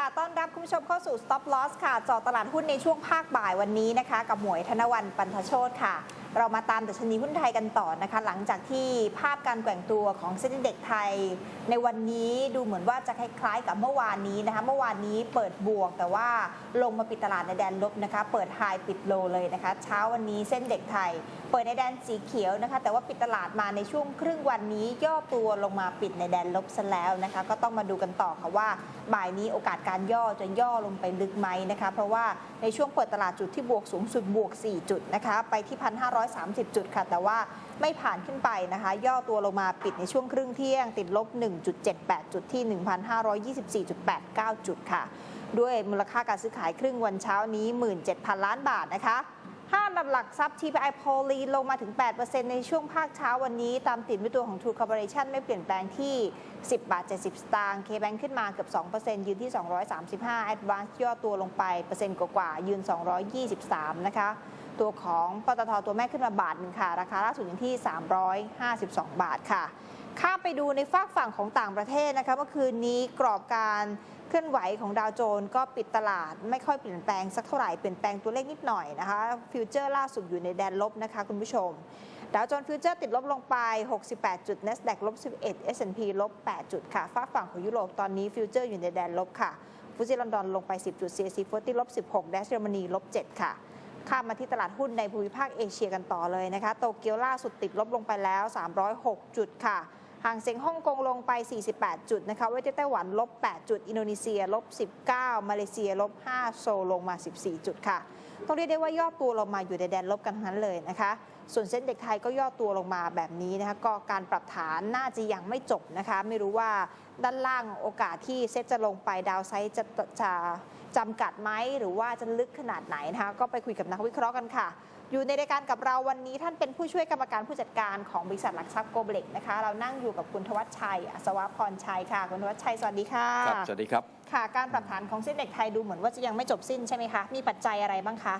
ค่ะ ต้อนรับคุณผู้ชมเข้าสู่ Stop Loss ค่ะจอตลาดหุ้นในช่วงภาคบ่ายวันนี้นะคะ กับหมวยธนวันปันทโชตค่ะ เรามาตามดัชนีหุ้นไทยกันต่อนะคะ หลังจากที่ภาพการแกว่งตัวของเซ็นดีเด็กไทย ในวันนี้ดูเหมือนว่าจะคล้ายๆ กับเมื่อวานนี้นะคะ เมื่อวานนี้เปิดบวกแต่ว่าลงมาปิดตลาดในแดนลบนะคะ เปิดไฮปิดโลเลยนะคะ เช้าวันนี้เส้นเด็กไทย เปิดในแดนสีเขียวนะคะ แต่ว่าปิดตลาดมาในช่วงครึ่งวันนี้ ย่อตัวลงมาปิดในแดนลบซะแล้วนะคะ ก็ต้องมาดูกันต่อค่ะว่า บ่ายนี้โอกาสการย่อจะย่อลงไปลึกไหมนะคะ เพราะว่าในช่วงเปิดตลาดจุดที่บวกสูงสุดบวก 4 จุดนะคะ ไปที่ 1,530 จุดค่ะ แต่ว่าไม่ผ่านขึ้นไปนะคะ ย่อตัวลงมาปิดในช่วงครึ่งเที่ยง ติดลบ 1.78 จุดที่ 1,524.89 จุดค่ะ ด้วยมูลค่าการซื้อขายครึ่งวันเช้านี้ 17,000 ล้านบาทนะคะ ห้าอันดับหลักทรัพย์ TPI โพลีลงมาถึง 8%ในช่วงภาคเช้าวันนี้ ตามติดด้วยตัวของ True Corporation ไม่เปลี่ยนแปลงที่ 10 บาท 70 สตางค์ KBank ขึ้นมาเกือบ 2%ยืนที่ 235 Advance ย่อตัวลงไปเปอร์เซ็นต์กว่าๆยืน 223 นะคะ ตัวของปตทตัวแม่ขึ้นมาบาทหนึ่งค่ะ ราคาล่าสุดอยู่ที่ 352 บาทค่ะ ข้ามไปดูในฝากฝั่งของต่างประเทศนะคะเมื่อคืนนี้กรอบการ เคลื่อนไหวของดาวโจนส์ก็ปิดตลาดไม่ค่อยเปลี่ยนแปลงสักเท่าไหร่เปลี่ยนแปลงตัวเลขนิดหน่อยนะคะ ฟิวเจอร์ล่าสุดอยู่ในแดนลบนะคะคุณผู้ชมดาวโจนส์ฟิวเจอร์ติดลบลงไป 68 จุด NASDAQ ลบ 11 S&P ลบ 8 จุดค่ะฝาฝั่งของยุโรปตอนนี้ฟิวเจอร์อยู่ในแดนลบค่ะฟุตซีลอนดอนลงไป 10 จุด CAC 40ลบ 16ดัชเยอรมนีลบ 7 ค่ะ ข้ามมาที่ตลาดหุ้นในภูมิภาคเอเชียกันต่อเลยนะคะ โตเกียวล่าสุดติดลบลงไปแล้ว 306 จุดค่ะ ห่างเสียงฮ่องกงลงไป 48 จุดนะคะเวทไต้หวันลบ 8 จุด อินโดนีเซียลบ 19 มาเลเซียลบ 5 โซลลงมา 14 จุดค่ะ ต้องเรียกได้ว่าย่อตัวลงมาอยู่ในแดนลบกันทั้งนั้นเลยนะคะ ส่วนเส้นเด็กไทยก็ย่อตัวลงมาแบบนี้นะคะ ก็การปรับฐานน่าจะยังไม่จบนะคะ ไม่รู้ว่าด้านล่างโอกาสที่เซ็ตจะลงไปดาวไซด์จะจะจำกัดไหมหรือว่าจะลึกขนาดไหนนะคะ ก็ไปคุยกับนักวิเคราะห์กันค่ะ อยู่ในรายการกับเราวันนี้ท่านเป็นผู้ช่วยกรรมการผู้จัดการของบริษัทหลักทรัพย์โกลบเล็กนะคะ เรานั่งอยู่กับคุณทวัชชัยอัศวพรชัยค่ะคุณทวัชชัยสวัสดีค่ะครับสวัสดีครับค่ะการปรับฐานของเส้นเด็กไทยดูเหมือนว่าจะยังไม่จบสิ้นใช่ไหมคะมีปัจจัยอะไรบ้างคะ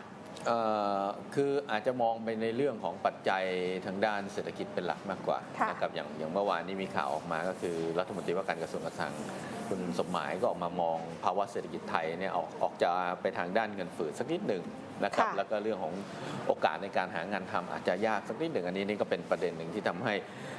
เอ่อคืออาจจะมองไปในเรื่องของปัจจัยทางด้านเศรษฐกิจเป็นหลักมากกว่าค่ะนะครับอย่างอย่างเมื่อวานนี้มีข่าวออกมาก็คือรัฐมนตรีว่าการกระทรวงการคลังคุณสมหมายก็ออกมามองภาวะเศรษฐกิจไทยเนี่ยออกออกจะไปทางด้านเงินฝืดสักนิดหนึ่ง นะครับ ค่ะแล้วก็เรื่องของโอกาสในการหางานทำอาจจะยากสักนิดหนึ่งอันนี้นี่ก็เป็นประเด็นหนึ่งที่ทำให้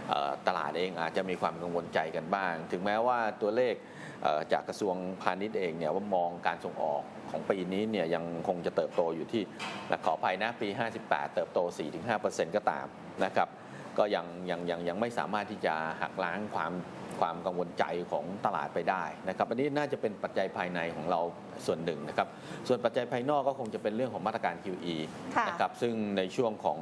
เอ่อตลาดเองอาจจะมีความกังวลใจกันบ้าง ถึงแม้ว่าตัวเลขเอ่อจากกระทรวงพาณิชย์เองเนี่ยว่ามองการส่งออกของปีนี้เนี่ยยังคงจะเติบโตอยู่ที่และขออภัยนะปี 58 เติบโต 4-5%ก็ตามนะครับ ก็ยังยังยังยังไม่สามารถที่จะหักล้างความความกังวลใจของตลาดไปได้นะครับอันนี้น่าจะเป็นปัจจัยภายในของเราส่วนหนึ่งนะครับ ส่วนปัจจัยภายนอกก็คงจะเป็นเรื่องของมาตรการ QE ค่ะนะครับซึ่งในช่วงของ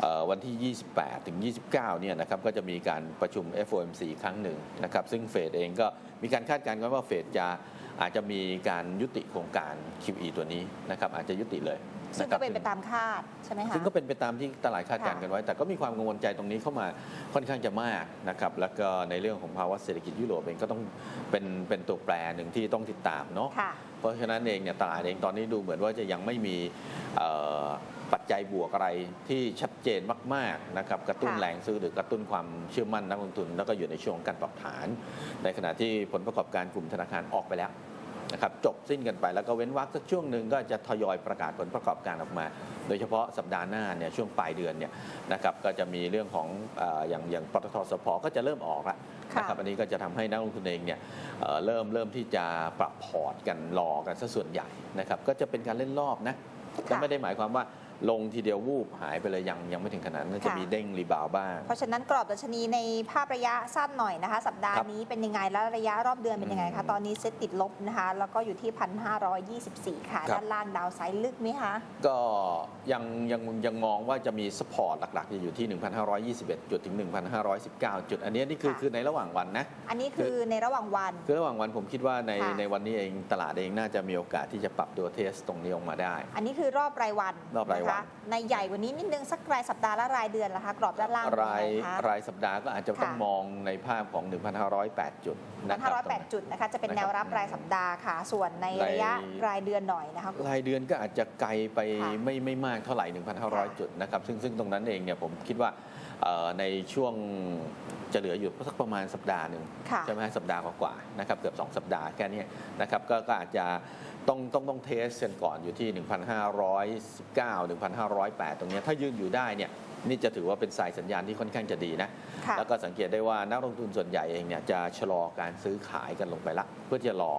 เออวันที่ 28 ถึง 29 เนี่ยนะครับก็จะมีการประชุม FOMC ครั้งหนึ่งนะครับซึ่งเฟดเองก็มีการคาดการณ์กันว่าเฟดจะอาจจะมีการยุติโครงการ QE ตัวนี้นะครับอาจจะยุติเลย ซึ่งะคก็รับเป็นไปตามคาดใช่ไหมคะซึ่งก็เป็นไปตามที่ตลาดคาดการณ์ค่ะกันไว้ แต่ก็มีความกังวลใจตรงนี้เข้ามาค่อนข้างจะมากนะครับแล้วก็ในเรื่องของภาวะเศรษฐกิจยุโรปเองก็ต้องเป็นเป็นตัวแปรหนึ่งที่ต้องติดตามเนาะค่ะเพราะฉะนั้นเองเนี่ยตลาดเองตอนนี้ดูเหมือนว่าจะยังไม่มีเอ่อปัจจัยบวกอะไรที่ชัดเจนมากๆนะครับกระตุ้นค่ะแรงซื้อหรือกระตุ้นความเชื่อมั่นนักลงทุน แล้วก็อยู่ในช่วงของการปรับฐาน ในขณะที่ผลประกอบการกลุ่มธนาคารออกไปแล้ว นะครับจบสิ้นกันไปแล้วก็เว้นวรรคสักช่วงหนึ่งก็จะทยอยประกาศผลประกอบการออกมา โดยเฉพาะสัปดาห์หน้าเนี่ยช่วงปลายเดือนเนี่ยนะครับก็จะมีเรื่องของเอออย่างอย่างปตทสพก็จะเริ่มออกแล้วค่ะนะครับอันนี้ก็จะทำให้นักลงทุนเองเนี่ยเอ่อเริ่มเริ่มที่จะปรับพอร์ตกันรอกันซะส่วนใหญ่นะครับก็จะเป็นการเล่นรอบนะจะไม่ได้หมายความว่า ลงทีเดียววูบหายไปเลยยังยังไม่ถึงขนาดนั้นจะมีเด้งรีบาวด์บ้าง เพราะฉะนั้นกรอบดัชนีในภาพระยะสั้นหน่อยนะคะ สัปดาห์ครับนี้เป็นยังไงแล้วระยะรอบเดือนเป็นยังไงอืคะมตอนนี้เซ็ตติดลบนะคะ แล้วก็อยู่ที่1,524ค่ะครับด้านล่างดาวไซด์ลึกไหมคะ ก็ยังยังยังมองว่าจะมีสปอร์ตหลักๆจะอยู่ที่ 1,521 จุดถึง 1,519 จุด อันนี้นี่คือค่ะคือในระหว่างวันนะ อันนี้คือในระหว่างวัน คือระหว่างวันผมคิดว่าในค่ะในวันนี้เองตลาดเองน่าจะมีโอกาสที่จะปรับตัวเทสตรงนี้ออกมาได้ อันนี้คือรอบรายวันรอบรายวันะคะ ในใหญ่กว่านี้นิดนึงสักรายสัปดาห์และรายเดือนละคะกรอบด้านล่างเป็นรายงไงคะรายสัปดาห์ก็อาจจะต้องค่ะมองในภาพของ 1,508 จุดนะครับตรงนั้น1,508 จุดนะคะจะเป็นนะครับแนวรับรายสัปดาห์ค่ะ ส่วนในระยะรายรายเดือนหน่อยนะคะรายเดือนก็อาจจะไกลไปค่ะไม่ไม่มากเท่าไหร่ค่ะ1,500 จุดนะครับซึ่งซึ่งตรงนั้นเองเนี่ยผมคิดว่าเอ่อในช่วงจะเหลืออยู่สักประมาณสัปดาห์หนึ่งค่ะใช่ไหมสัปดาห์กว่าๆนะครับเกือบ 2 สัปดาห์แค่เนี้ยนะครับก็ก็อาจจะ ต้องต้องต้องเทสกันก่อนอยู่ที่ 1,519 1,508 ตรงเนี้ยถ้ายืนอยู่ได้เนี่ยนี่จะถือว่าเป็นสายสัญญาณที่ค่อนข้างจะดีนะค่ะแล้วก็สังเกตได้ว่านักลงทุนส่วนใหญ่เองเนี่ยจะชะลอการซื้อขายกันลงไปละ เพื่อที่จะรอ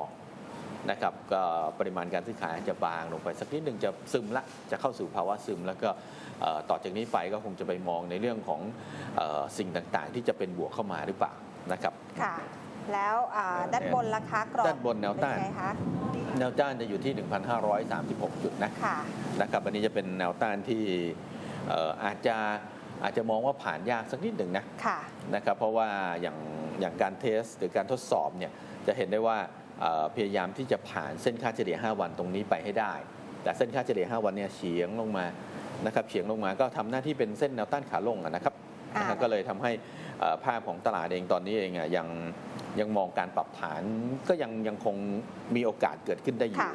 นะครับก็ปริมาณการซื้อขายอาจจะบางลงไปสักนิดหนึ่งจะซึมละจะเข้าสู่ภาวะซึม แล้วก็เอ่อต่อจากนี้ไปก็คงจะไปมองในเรื่องของเออสิ่งต่างๆ ที่จะเป็นบวกเข้ามาหรือเปล่านะครับค่ะ แล้วอ่าด้านบนราคากรอบด้านบนแนวต้านเป็ไงคะแนวต้านจะอยู่ที่ 1,536 จุดนะค่ะนะครับอันนี้จะเป็นแนวต้านที่เอ่ออาจจะอาจจะมองว่าผ่านยากสักนิดหนึ่งนะค่ะนะครับเพราะว่าอย่างอย่างการเทสหรือการทดสอบเนี่ยจะเห็นได้ว่าเอ่อพยายามที่จะผ่านเส้นค่าเฉลี่ย 5 วันตรงนี้ไปให้ได้ แต่เส้นค่าเฉลี่ย 5 วันเนี่ยเฉียงลงมานะครับเฉียงลงมาก็ทำหน้าที่เป็นเส้นแนวต้านขาลงอะนะครับอ่านะฮะก็เลยทำให้เอ่อภาพของตลาดเองตอนนี้เองอะยัง ยังมองการปรับฐานก็ยังยังคงมีโอกาสเกิดขึ้นได้อยู่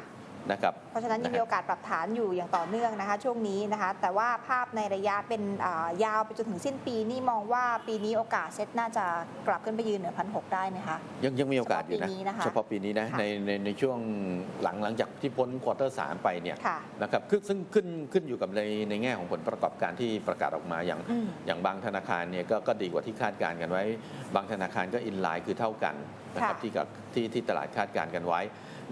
นะครับเพราะฉะนั้นยังนะฮะมีโอกาสปรับฐานอยู่อย่างต่อเนื่องนะคะ ช่วงนี้นะคะ แต่ว่าภาพในระยะเป็นอ่ายาวไปจนถึงสิ้นปีนี่มองว่าปีนี้โอกาสเซ็ตน่าจะกลับขึ้นไปยืนเหนือพันหได้ไหมคะยังยังมีโอกาสอยู่นะเฉพาะปีนี้นะคะเฉพาะปีนี้นะค่ะในในในช่วงหลังหลังจากที่พ้นควอเตอร์สามไปเนี่ยค่ะนะครับคือซึ่งขึ้นขึ้นอยู่กับในในแง่ของผลประกอบการที่ประกาศออกมาอย่างอืมอย่างบางธนาคารเนี่ยก็ก็ดีกว่าที่คาดการณ์กันไว้ บางธนาคารก็อินไลน์คือเท่ากันนะครับค่ะที่กับที่ที่ตลาดคาดการณ์กันไว้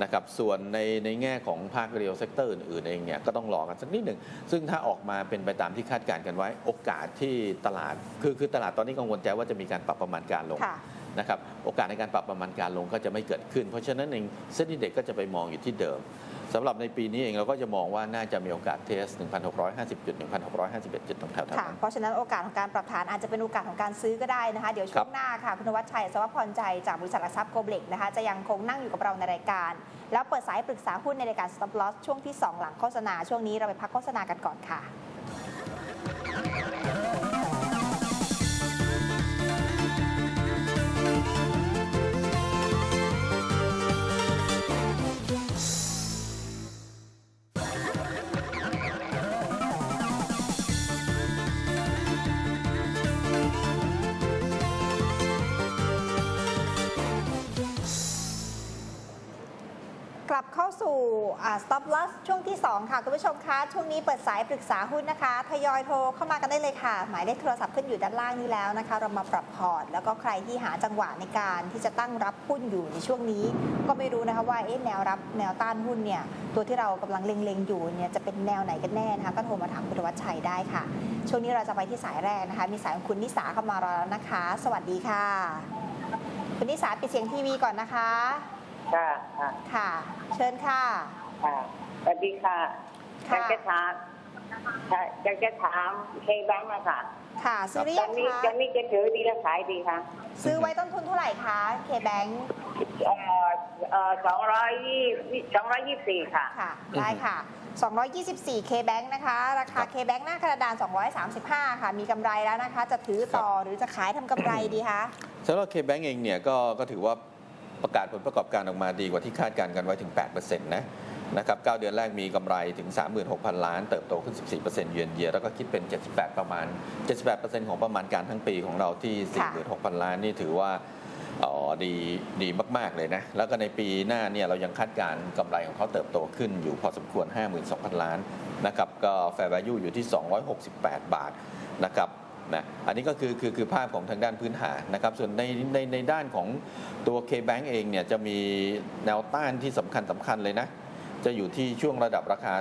นะครับส่วนในในแง่ของภาคเรียลเซกเตอร์อื่นๆเองเนี่ยก็ต้องรอกันสักนิดหนึ่ง ซึ่งถ้าออกมาเป็นไปตามที่คาดการณ์กันไว้ โอกาสที่ตลาด คือคือตลาดตอนนี้กังวลใจว่าจะมีการปรับประมาณการลงค่ะนะครับโอกาสในการปรับประมาณการลงก็จะไม่เกิดขึ้น เพราะฉะนั้นเองเส้นที่เด็กก็จะไปมองอยู่ที่เดิม สำหรับในปีนี้เองเราก็จะมองว่าน่าจะมีโอกาสเทส 1,650 จุด 1,651 จุดตรงแถวๆค่ะ น เพราะฉะนั้นโอกาสของการปรับฐานอาจจะเป็นโอกาสของการซื้อก็ได้นะคะ เดี๋ยวช่วงหน้าค่ะ คุณวัชชัย สวัสดิ์พรใจจากบริษัทหลักทรัพย์โกลบเล็กนะคะ จะยังคงนั่งอยู่กับเราในรายการ แล้วเปิดสายปรึกษาหุ้นในรายการ Stop Loss ช่วงที่ 2 หลังโฆษณา ช่วงนี้เราไปพักโฆษณากันก่อนค่ะ stop loss ช่วงที่ 2 ค่ะ คุณผู้ชมคะ ช่วงนี้เปิดสายปรึกษาหุ้นนะคะ ทยอยโทรเข้ามากันได้เลยค่ะ หมายเลขโทรศัพท์ขึ้นอยู่ด้านล่างนี้แล้วนะคะ เรามาปรับพอร์ต แล้วก็ใครที่หาจังหวะในการที่จะตั้งรับหุ้นอยู่ในช่วงนี้ ก็ไม่รู้นะคะว่าเอ๊ะแนวรับแนวต้านหุ้นเนี่ย ตัวที่เรากำลังเล็งๆอยู่เนี่ยจะเป็นแนวไหนกันแน่นะคะ ก็โทรมาถามคุณวัชชัยได้ค่ะ ช่วงนี้เราจะไปที่สายแรกนะคะ มีสายของคุณนิสาเข้ามารอแล้วนะคะ สวัสดีค่ะ คุณนิสาปิดเสียงทีวีก่อนนะคะค่ะ ค่ะค่ะเชิญค่ะ ค่ะสวัสดีค่ะอค่ะ ยากจะถามค่ะอยากจะถามเคแบงค์อะค่ะค่ะซื้อหรือตอยันงนี้คะตอนนี้จะถือดีและขายดีค่ะซื้อไว้ต้นทุนเท่าไหร่คะเคแบงเอ่อเอ่อสองร้อยยี่สองร้อยยี่สี่ค่ะ ค่ะ ได้ค่ะ 224 K-Bank นะคะ ราคา K-Bank หน้ากระดาน 235 ค่ะ มีกำไรแล้วนะคะ จะถือต่อหรือจะขายทำกำไรดีคะ สำหรับ K-Bank เองเนี่ยก็ก็ถือว่าประกาศผลประกอบการออกมาดีกว่าที่คาดการณ์กันไว้ถึง 8%นะ นะครับ9เดือนแรกมีกำไรถึง 36,000 ล้าน เติบโตขึ้น 14%เยือนเยียแล้วก็คิดเป็น 78 ประมาณ 78%ของประมาณการทั้งปีของเราที่ค่ะ46,000 ล้านนี่ถือว่าอ๋อดีดีมาก ๆ เลยนะ แล้วก็ในปีหน้าเนี่ยเรายังคาดการณ์กำไรของเขาเติบโตขึ้นอยู่พอสมควร 52,000 ล้านนะครับก็ Fair Value อยู่ที่ 268 บาทนะครับนะอันนี้ก็คือคือคือภาพของทางด้านพื้นฐานนะครับ ส่วนในในในด้านของตัว K-Bank เองเนี่ยจะมีแนวต้านที่สำคัญสำคัญเลยนะ จะอยู่ที่ช่วงระดับราคา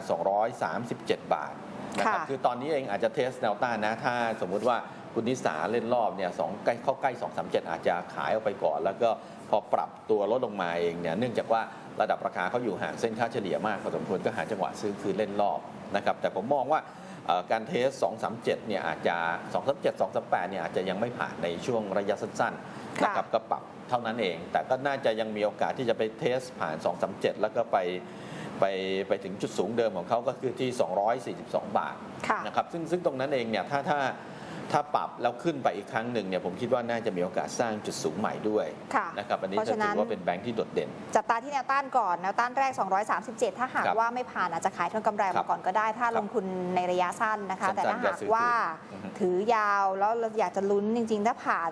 237 บาทนะครับค่ะคือตอนนี้เองอาจจะเทสแนวต้านนะ ถ้าสมมุติว่าคุณนิสาเล่นรอบเนี่ยสองใกล้เข้าใกล้ 237 อาจจะขายออกไปก่อน แล้วก็พอปรับตัวลดลงมาเองเนี่ยเนื่องจากว่าระดับราคาเขาอยู่ห่างเส้นค่าเฉลี่ยมากพอสมควรก็หาจังหวะซื้อคืนเล่นรอบนะครับแต่ผมมองว่าเอ่อการเทส 237 เนี่ยอาจจะ 237 238 เนี่ยอาจจะยังไม่ผ่านในช่วงระยะสั้นๆค่ะนะครับก็ปรับเท่านั้นเอง แต่ก็น่าจะยังมีโอกาสที่จะไปเทสผ่าน 237 แล้วก็ไป ไปไปถึงจุดสูงเดิมของเขาก็คือที่ 242 บาทค่ะนะครับซึ่งซึ่งตรงนั้นเองเนี่ยถ้าถ้า ถ้าปรับแล้วขึ้นไปอีกครั้งหนึ่งเนี่ยผมคิดว่าน่าจะมีโอกาสสร้างจุดสูงใหม่ด้วยค่ะนะครับอันนี้เพราะจะฉะนั้ถืน อว่าเป็นแบงค์ที่โดดเด่น จับตาที่แนวต้านก่อน แนวต้านแรก 237 ถ้าหากครับว่าไม่ผ่านอาจจะขายทอนกำไรครัมาบก่อนก็ได้ ถ้าครับลงทุนในระยะสั้นนะคะ สั้นๆแต่ถ้าหากอย่าซื้อว่าอือฮึถือยาวแล้วเราอยากจะลุ้นจริง ๆ ถ้าผ่าน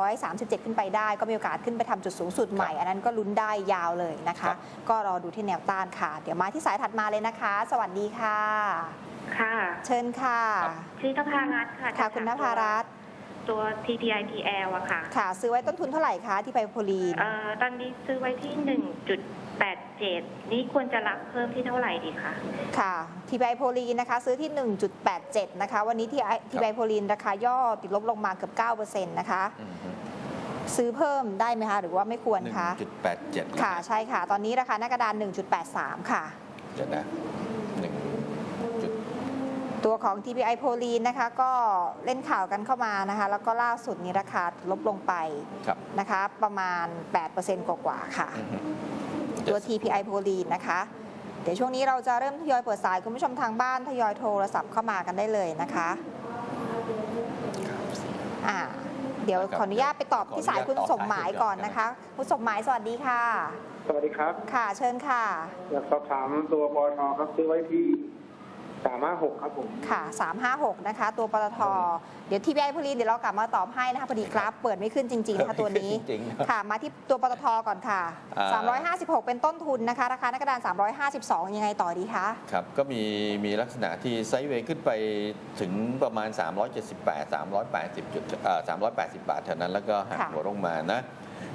237 ขึ้นไปได้ ก็มีโอกาสขึ้นไปทำจุดสูงสุดใหม่อันนั้นก็ลุ้นได้ยาวเลยนะครัคะ บ ก็รอดูที่แนวต้านค่ะ เดี๋ยวมาที่สายถัดมาเลยนะคะ สวัสดีค่ะ ค่ะ เชิญค่ะชื่อนภารัตน์ค่ะค่ะคุณนภารัตน์ตัว TTIPL อะค่ะ ค่ะ ซื้อไว้ต้นทุนเท่าไหร่คะที่ไปโพลีนเอ่อตอนนี้ซื้อไว้ที่ 1.87 นี่ควรจะรับเพิ่มที่เท่าไหร่ดีคะ ค่ะ ทีไบโพลีนนะคะ ซื้อที่ 1.87 นะคะ วันนี้ที่ทีไบโพลีนราคาย่อติดลบลงมาเกือบ9%นะคะ อืมฮึซื้อเพิ่มได้ไหมคะ หรือว่าไม่ควรคะ 1.87ค่ะ ใช่ค่ะ ตอนนี้ราคาหน้ากระดาน 1.83 ค่ะ เดี๋ยวนะหนึ่งจุด ตัวของ TPI โพลีนนะคะก็เล่นข่าวกันเข้ามานะคะ แล้วก็ล่าสุดนี้ราคาลบลงไปครับนะคะ ประมาณ 8%กว่าๆค่ะอือฮึตัว TPI โพลีนนะคะเดี๋ยวช่วงนี้เราจะเริ่มทยอยเปิดสายคุณผู้ชมทางบ้านทยอยโทรศัพท์เข้ามากันได้เลยนะคะอ่าเดี๋ยวขออนุญาตไปตอบที่สายคุณสมหมายก่อนนะคะ คุณสมหมายสวัสดีค่ะ สวัสดีครับ ค่ะเชิญค่ะ อยากสอบถามตัวปอทครับซื้อไว้ที่ สามห้าหกครับผม ค่ะ 356 นะคะ ตัวปตท เดี๋ยวทีพีไอพลีนเดี๋ยวเรากลับมาตอบให้นะคะพอดีกราฟเปิดไม่ขึ้นจริงๆนะคะตัวนี้จริงๆค่ะ มาที่ตัวปตทก่อนค่ะ อ่า 356 เป็นต้นทุนนะคะ ราคาหน้ากระดาน 352 ยังไงต่อดีคะ ครับ ก็มีมีลักษณะที่ไซด์เวย์ขึ้นไปถึงประมาณ 378 380จุดเอ่อ380 บาทเท่านั้นแล้วก็หักค่ะ หัวลงมานะ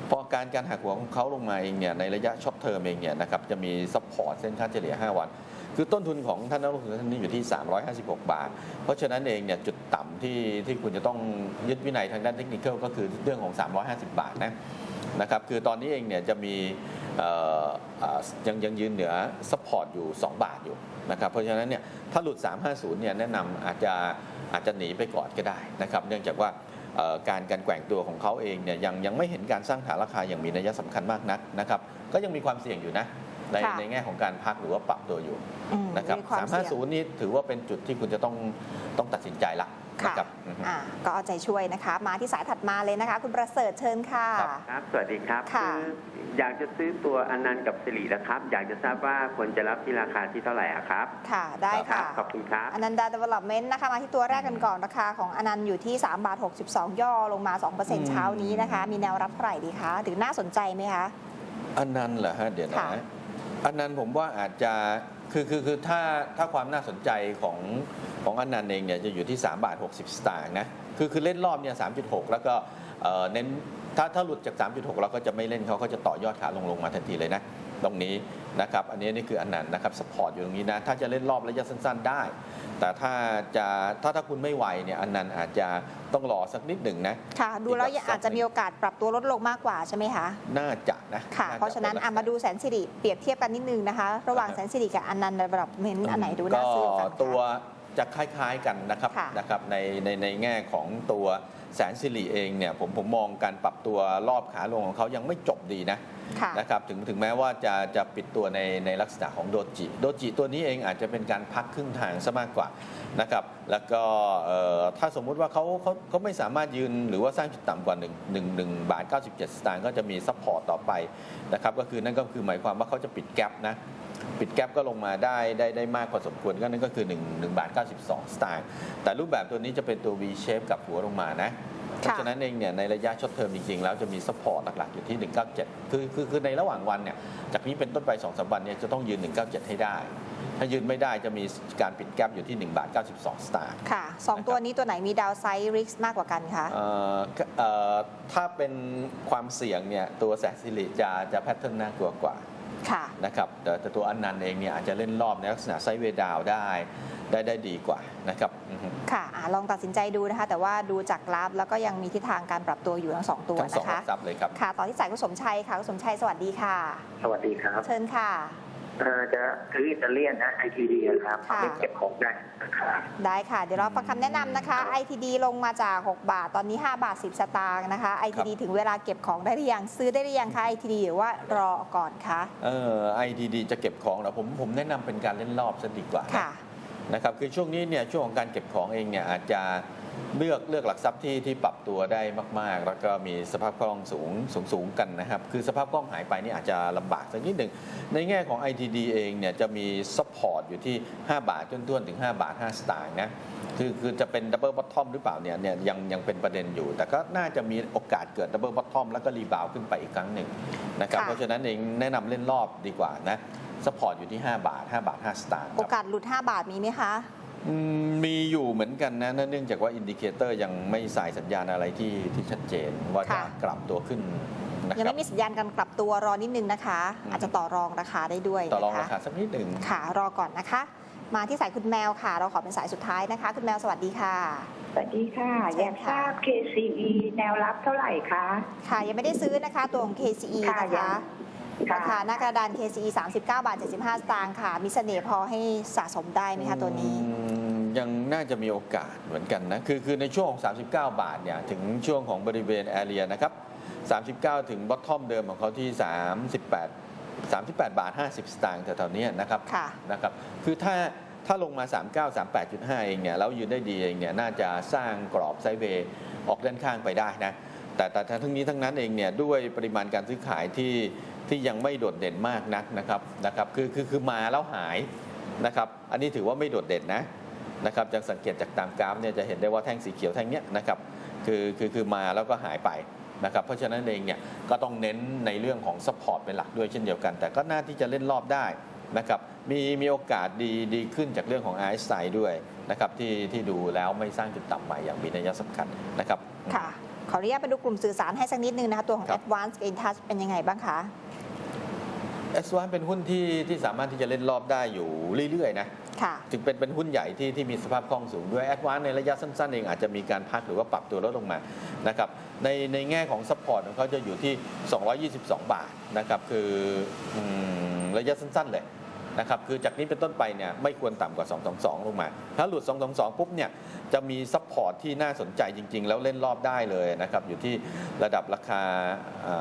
พอการการหักหัวของเขาลงมาเองเนี่ยในระยะช็อตเทอมเองเนี่ยนะครับจะมีซัพพอร์ตเส้นค่าเฉลี่ย 5 วัน คือต้นทุนของท่านนักลงทุนท่านนี้อยู่ที่ 356 บาท เพราะฉะนั้นเองเนี่ยจุดต่ำที่ที่คุณจะต้องยึดวินัยทางด้านเทคนิคก็คือเรื่องของ 350 บาทนะนะครับคือตอนนี้เองเนี่ยจะมียังยังยืนเหนือซัพพอร์ตอยู่ 2 บาทอยู่นะครับเพราะฉะนั้นเนี่ยถ้าหลุด 350เนี่ยแนะนำอาจจะอาจจะหนีไปก่อนก็ได้นะครับเนื่องจากว่า การการแกว่งตัวของเขาเองเนี่ยยังยังไม่เห็นการสร้างฐานราคาอย่างมีนัยสำคัญมากนักนะครับ ก็ยังมีความเสี่ยงอยู่นะในค่ะในแง่ของการพักหรือว่าปรับตัวอยู่อืมนะครับมีความเสี่ยง350นี่ถือว่าเป็นจุดที่คุณจะต้องต้องตัดสินใจละ ค่ะนะครับอือฮึ อ่าก็เอาใจช่วยนะคะ มาที่สายถัดมาเลยนะคะ คุณประเสริฐเชิญค่ะ ครับ ครับ สวัสดีครับค่ะ ออยากจะซื้อตัวอนันต์กับสิรินะครับ อยากจะทราบว่าควรจะรับที่ราคาที่เท่าไหร่อะครับค่ะ ได้ครัค่ะ ขอบคุณครับ อนันดา development นะคะมาที่ตัวแรกกันก่อนราคาของอนันต์อยู่ที่ 3 บาท 62 ย่อลงมา2%เช้านี้นะคะ มีแนวรับเท่าไหร่ดีคะหรือน่าสนใจไหมคะ อันนั้นเหรอฮะเดี๋ยวนะค่ะ อันนั้นผมว่าอาจจะ คือคือคือถ้าถ้าความน่าสนใจของของอันนันเองเนี่ยจะอยู่ที่ 3 บาท 60 สตางค์นะคือคือเล่นรอบเนี่ย3.6 แล้วก็เน้นถ้าถ้าหลุดจาก 3.6 เราก็จะไม่เล่นเขาก็จะต่อยอดขาลงลงมาทันทีเลยนะ ตรงนี้นะครับ อันนี้นี่คืออันนั้นนะครับสปอร์ตอยู่ตรงนี้นะ ถ้าจะเล่นรอบระยะสั้น ๆ ได้ แต่ถ้าจะถ้าถ้าคุณไม่ไหวเนี่ยอันนั้นอาจจะต้องรอสักนิดหนึ่งนะค่ะ ดูแล้วอีกแบบอาจจะมีโอกาสปรับตัวลดลงมากกว่าใช่ไหมคะน่าจะนะค่ะจเพราะฉะนั้นป็อะลักษณมาดูแสนสิริเปรียบเทียบกันนิดนึงนะคะ ระหว่างแสนสิริกับอนันต์ development อันไหนดูน่าซื้อกันก็ตัวจะคล้ายๆกันนะครับค่ะนะครับในในในแง่ของตัว แสนสิริเองเนี่ยผมผมมองการปรับตัวรอบขาลงของเขายังไม่จบดีนะค่ะนะครับถึงถึงแม้ว่าจะจะปิดตัวในในลักษณะของโดจิ โดจิตัวนี้เองอาจจะเป็นการพักครึ่งทางซะมากกว่านะครับแล้วก็เอ่อถ้าสมมุติว่าเขาเขาเขาไม่สามารถยืนหรือว่าสร้างจุดต่ำกว่า1 1 1บาท97 สตางค์ก็จะมีซัพพอร์ตต่อไปนะครับก็คือนั่นก็คือหมายความว่าเขาจะปิดแกลบนะ ปิดแกลบก็ลงมาได้ได้ได้มากพอสมควรก็นั่นก็คือ1 1บาท92 สตางค์แต่รูปแบบตัวนี้จะเป็นตัว V shape กับหัวลงมานะเพราะฉะนั้นเองเนี่ยในระยะช็อตเทอมจริงๆ แล้วจะมีซัพพอร์ตหลักๆอยู่ที่ 197 คือคือคือในระหว่างวันเนี่ยจากนี้เป็นต้นไป2อสวันเนี่ยจะต้องยืน 197 ให้ได้ ถ้ายืนไม่ได้จะมีการปิดแกลบอยู่ที่1บาท92 สตางค์ค่ะสองตัวนี้ตัวไหนมีดาวไซด์ริกมากกว่ากันคะเอ่อเอ่อถ้าเป็นความเสี่ยงเนี่ยตัวแสนสิริจะจะแพทเทิร์นน่ากลัวกว่าค่ะ นะครับแต่แต่ตัวอันนันต์เองเนี่ยอาจจะเล่นรอบในลักษณะไซด์เวย์ดาวน์ได้ได้ได้ดีกว่านะครับอือฮึค่ะอะลองตัดสินใจดูนะคะ แต่ว่าดูจากกราฟแล้วก็ยังมีทิศทางการปรับตัวอยู่ทั้งสองตัวทั้งสองนะหลัคะกทรัพย์เลยครับค่ะต่อที่สายคุณสมชัยค่ะคุณสมชัยสวัสดีค่ะ สวัสดีครับ เชิญค่ะ เอ่อจะซื้ออิตาเลียนนะไอทีดีครับค่ะ ไม่เก็บของได้ครับได้ค่ะ เดี๋ยวเราฟังคำแนะนำนะคะ ITD ลงมาจาก 6 บาท ตอนนี้ 5 บาท 10 สตางค์นะคะ ITD ถึงเวลาเก็บของได้หรือยัง ซื้อได้หรือยังคะ ITD หรือว่ารอก่อนคะเอ่อ IDD จะเก็บของเหรอผมผมแนะนำเป็นการเล่นรอบซะดีกว่านะค่ะ นะครับคือช่วงนี้เนี่ยช่วงของการเก็บของเองเนี่ยอาจจะ เลือกเลือกหลักทรัพย์ที่ที่ปรับตัวได้มาก ๆ แล้วก็มีสภาพคล่องสูงสูงสูงกันนะครับ คือสภาพคล่องหายไปนี่อาจจะลำบากสักนิดหนึ่ง ในแง่ของ ITD เองเนี่ยจะมีซัพพอร์ตอยู่ที่ 5 บาทต้นๆถึง 5 บาท 5 สตางค์นะคือคือจะเป็นดับเบิลบอททอมหรือเปล่าเนี่ยเนี่ยยังยังเป็นประเด็นอยู่ แต่ก็น่าจะมีโอกาสเกิดดับเบิลบอททอมแล้วก็รีบาวขึ้นไปอีกครั้งหนึ่งนะครับค่ะเพราะฉะนั้นเองแนะนำเล่นรอบดีกว่านะซัพพอร์ตอยู่ที่ 5 บาท 5 บาท 5 สตางค์ครับโอกาสหลุด 5 บาทมีไหมคะอื มมีอยู่เหมือนกันนะเนื่องจากว่าอินดิเคเตอร์ยังไม่สายสัญญาณอะไรที่ที่ชัดเจนว่าจะค่ะ กลับตัวขึ้นนะยังครับ ไม่มีสัญญาณการกลับตัวรอนิดนึงนะคะ อืม อาจจะต่อรองราคาได้ด้วยต่อรองนะราคาคะสักนิดหนึ่ง ค่ะรอก่อนนะคะ มาที่สายคุณแมวค่ะ เราขอเป็นสายสุดท้ายนะคะ คุณแมวสวัสดีค่ะ สวัสดีค่ะ เชิญอยากทราบ KCE แนวรับเท่าไหร่คะ ค่ะ ยังไม่ได้ซื้อนะคะ ตัวของ KCE ค่ะนะคะยัง ราคาหน้ากระดาน KCE 39 บาท 75 สตางค์ค่ะ มีเสน่ห์พอให้สะสมได้ไหมคะตัวนี้ อืมยังน่าจะมีโอกาสเหมือนกันนะ คือคือในช่วงของ 39 บาทเนี่ยถึงช่วงของบริเวณแอเรียนะครับ 39 ถึงบอททอมเดิมของเขาที่ 38 38 บาท 50 สตางค์แถวๆเนี้ยนะครับค่ะ นะครับ คือถ้าถ้าลงมา 39 38.5 เองเนี่ยแล้วยืนได้ดีเองเนี่ยน่าจะสร้างกรอบไซด์เวย์ออกด้านข้างไปได้นะ แต่แต่ทั้งนี้ทั้งนั้นเองเนี่ยด้วยปริมาณการซื้อขายที่ ที่ยังไม่โดดเด่นมากนักนะครับนะครับคือคือคือมาแล้วหายนะครับ อันนี้ถือว่าไม่โดดเด่นนะนะครับจากสังเกตจากตามกราฟเนี่ยจะเห็นได้ว่าแท่งสีเขียวแท่งเนี้ยนะครับคือคือคือมาแล้วก็หายไปนะครับเพราะฉะนั้นเองเนี่ยก็ต้องเน้นในเรื่องของซัพพอร์ตเป็นหลักด้วยเช่นเดียวกัน แต่ก็น่าที่จะเล่นรอบได้นะครับมีมีโอกาสดีดีขึ้นจากเรื่องของ RSI ด้วยนะครับที่ที่ดูแล้วไม่สร้างจุดต่ำใหม่อย่างมีนัยสำคัญนะครับค่ะขออนุญาตไปดูกลุ่มสื่อสารให้สักนิดนึงนะคะตัวของครับ Advanced กับ InTouch เป็นยังไงบ้างคะ เอสวานเป็นหุ้นที่ที่สามารถที่จะเล่นรอบได้อยู่เรื่อยๆนะค่ะจึงเป็นเป็นหุ้นใหญ่ที่ที่มีสภาพคล่องสูงด้วยแอดวานในระยะสั้นๆเองอาจจะมีการพักหรือว่าปรับตัวลดลงมานะครับในในแง่ของซัพพอร์ตของเขาจะอยู่ที่ 222 บาทนะครับคืออมระยะสั้นๆเลยนะครับคือจากนี้เป็นต้นไปเนี่ยไม่ควรต่ำกว่า 222 ลงมา ถ้าหลุด 222 ปุ๊บเนี่ยจะมีซัพพอร์ตที่น่าสนใจจริง ๆ แล้วเล่นรอบได้เลยนะครับอยู่ที่ระดับราคาอ่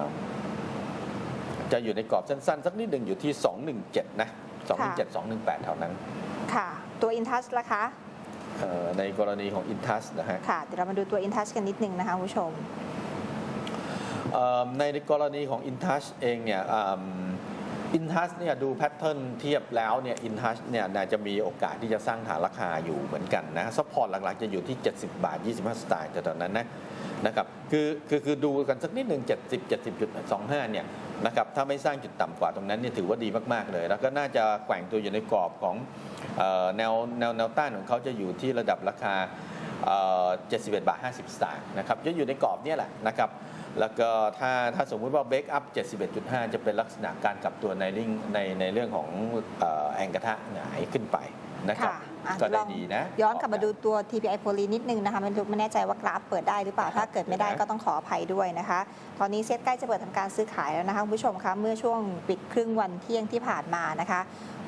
า จะอยู่ในกรอบสั้นๆ สักนิดหนึ่งอยู่ที่ 217 นะ 217 218เท่านั้น ค่ะ ตัว InTouch ล่ะคะเอ่อในกรณีของ Intas นะฮะ ค่ะเดี๋ยวเรามาดูตัว InTouch กันนิดนึงนะคะคุณผู้ชมเอ่อในกรณีของ Intouch เองเนี่ยอินทัชเนี่ยดูแพทเทิร์นเทียบแล้วเนี่ยอินทัชเนี่ยน่าจะมีโอกาสที่จะสร้างฐานราคาอยู่เหมือนกันนะซัพพอร์ตหลักๆ จะอยู่ที่ 70 บาท 25 สตางค์ตอนนั้นนะนะครับคือคือคือดูกันสักนิดหนึ่ง70 70.25เนี่ย นะครับถ้าไม่สร้างจุดต่ำกว่าตรงนั้นเนี่ยถือว่าดีมากๆเลย แล้วก็น่าจะแกว่งตัวอยู่ในกรอบของออแนวแนวแนวต้านของเขาจะอยู่ที่ระดับราคา71 บาท 50 สตางค์นะครับจะอยู่ในกรอบนี่แหละนะครับแล้วก็ถ้าถ้าสมมุติว่าเบรกอัพ 71.5 จะเป็นลักษณะการกลับตัวในริงในในเรื่องของออแองกระทะหงายขึ้นไปนะครับ อะก็ลได้องดีนะย้อนกลับมาดูตัว TPI โพลีนิดนึงนะคะไม่รู้ไม่แน่ใจว่ากราฟเปิดได้หรือเปล่า ถ้าเกิดไม่ได้เดี๋ยวนะก็ต้องขออภัยด้วยนะคะ ตอนนี้เซ็ตใกล้จะเปิดทำการซื้อขายแล้วนะคะคุณผู้ชมคะเมื่อช่วงปิดครึ่งวันเที่ยงที่ผ่านมานะคะ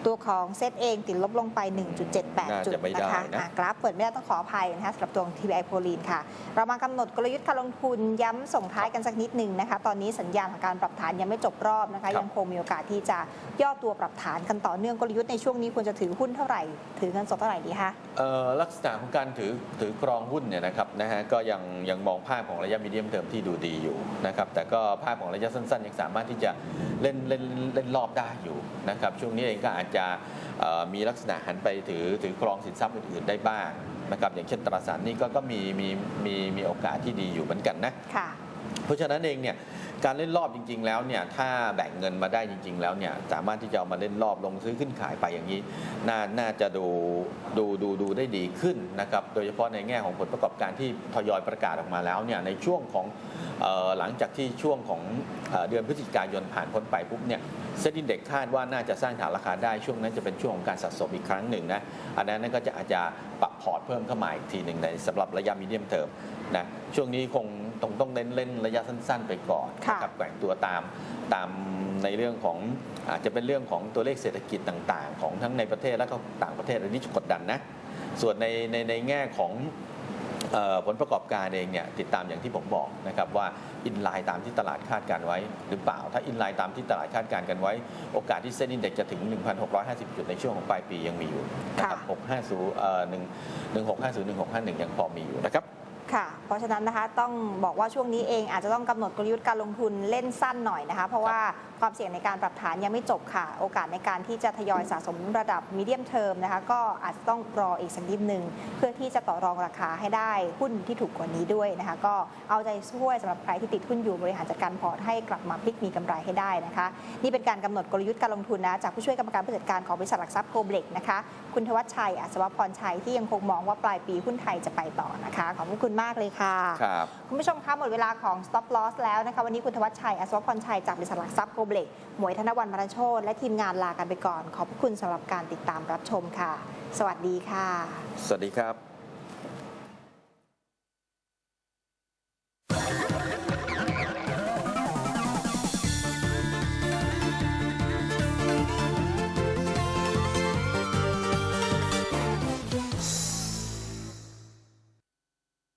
ตัวของเซตเองติดลบลงไป 1.78น่าจุดจะไม่ได้นะคะนะอะกราฟเปิดไม่ได้ต้องขออภัยนะคะสำหรับตัวของ TPI โพลีนค่ะ เรามากำหนดกลยุทธ์การลงทุนย้ำส่งท้ายกันสักนิดหนึ่งนะคะ ตอนนี้สัญญาณของการปรับฐานยังไม่จบรอบนะคะ ยังคงมีโอกาสที่จะย่อตัวปรับฐานกันต่อเนื่องกลยุทธ์ในช่วงนี้ควรจะถือหุ้นเท่าไหร่ ถือเงินสดเท่าไหร่ดีคะเอ่อลักษณะของการถือถือครองหุ้นเนี่ยนะครับนะฮะก็ยังยังมองภาพของระยะมีเดียมเทอมที่ดูดีอยู่นะครับแต่ก็ภาพของระยะสั้น ๆ ยังสามารถที่จะเล่นเล่นเล่นรอบได้อยู่นะครับช่วงนี้เองก็อาจจะเอ่อมีลักษณะหันไปถือถือครองสินทรัพย์อื่นๆได้บ้างนะครับอย่างเช่นตราสารหนี้ก็ก็มีมีมีมีโอกาสที่ดีอยู่เหมือนกันนะค่ะเพราะฉะนั้นเองเนี่ยการเล่นรอบจริง ๆ แล้วเนี่ยถ้าแบ่งเงินมาได้จริง ๆ แล้วเนี่ยสามารถที่จะเอามาเล่นรอบลงซื้อขึ้นขายไปอย่างนี้น่าน่าจะดูดูดูดูได้ดีขึ้นนะครับโดยเฉพาะในแง่ของผลประกอบการที่ทยอยประกาศออกมาแล้วเนี่ยในช่วงของเออหลังจากที่ช่วงของเอ่อเดือนพฤศจิกายนผ่านพ้นไปปุ๊บเนี่ย เซ็นดินเด็กคาดว่าน่าจะสร้างฐานราคาได้ช่วงนั้นจะเป็นช่วงของการสะสมอีกครั้งหนึ่งนะอันนั้นนก็จะอาจจะปรับพอร์ตเพิ่มเข้ามาอีกทีหนึ่งในสำหรับระยะมีเดียมเทอมนะช่วงนี้คงต้องต้องเน้นเล่นระยะสั้น ๆ ไปก่อนค่ะนะครับแกว่งตัวตามตามในเรื่องของอาจจะเป็นเรื่องของตัวเลขเศรษฐกิจต่าง ๆ ของทั้งในประเทศและก็ต่างประเทศอันนี้จะกดดันนะส่วนในในในแง่ของเอ่อ ผลประกอบการเองเนี่ยติดตามอย่างที่ผมบอกนะครับว่าอินไลน์ตามที่ตลาดคาดการไว้หรือเปล่า ถ้าอินไลน์ตามที่ตลาดคาดการกันไว้ โอกาสที่เซ็นอินเด็กจะถึง 1,650 จุดในช่วงของปลายปียังมีอยู่นะครับค่ะ650เอ่อ1 1650 1651 ยังพอมีอยู่นะครับ ค่ะ เพราะฉะนั้นนะคะต้องบอกว่าช่วงนี้เองอาจจะต้องกำหนดกลยุทธ์การลงทุนเล่นสั้นหน่อยนะคะ เพราะว่าความเสี่ยงในการปรับฐานยังไม่จบค่ะ โอกาสในการที่จะทยอยสะสมระดับมีเดียมเทอมนะคะ ก็อาจจะต้องรออีกสักนิดหนึ่งเพื่อที่จะต่อรองราคาให้ได้หุ้นที่ถูกกว่านี้ด้วยนะคะ ก็เอาใจช่วยสำหรับใครที่ติดหุ้นอยู่บริหารจัดการพอร์ตให้กลับมาพลิกมีกำไรให้ได้นะคะ นี่เป็นการกำหนดกลยุทธ์การลงทุนนะจากผู้ช่วยกรรมการผู้จัดการของบริษัทหลักทรัพย์โกลเบล็กนะคะคุณทวัชชัยอัศวพรชัยที่ยังคงมองว่าปลายปีหุ้นไทยจะไปต่อนะคะขอบคุณมากเลยค่ะ ครับ คุณผู้ชมคะหมดเวลาของ stop loss แล้วนะคะ วันนี้คุณธวัชชัยอัศวพรชัย จากบริษัทหลักทรัพย์โกลเบล็กหมวยธนวันมรโชตและทีมงานลากันไปก่อน ขอบพระคุณสำหรับการติดตามรับชมค่ะ สวัสดีค่ะ สวัสดีครับ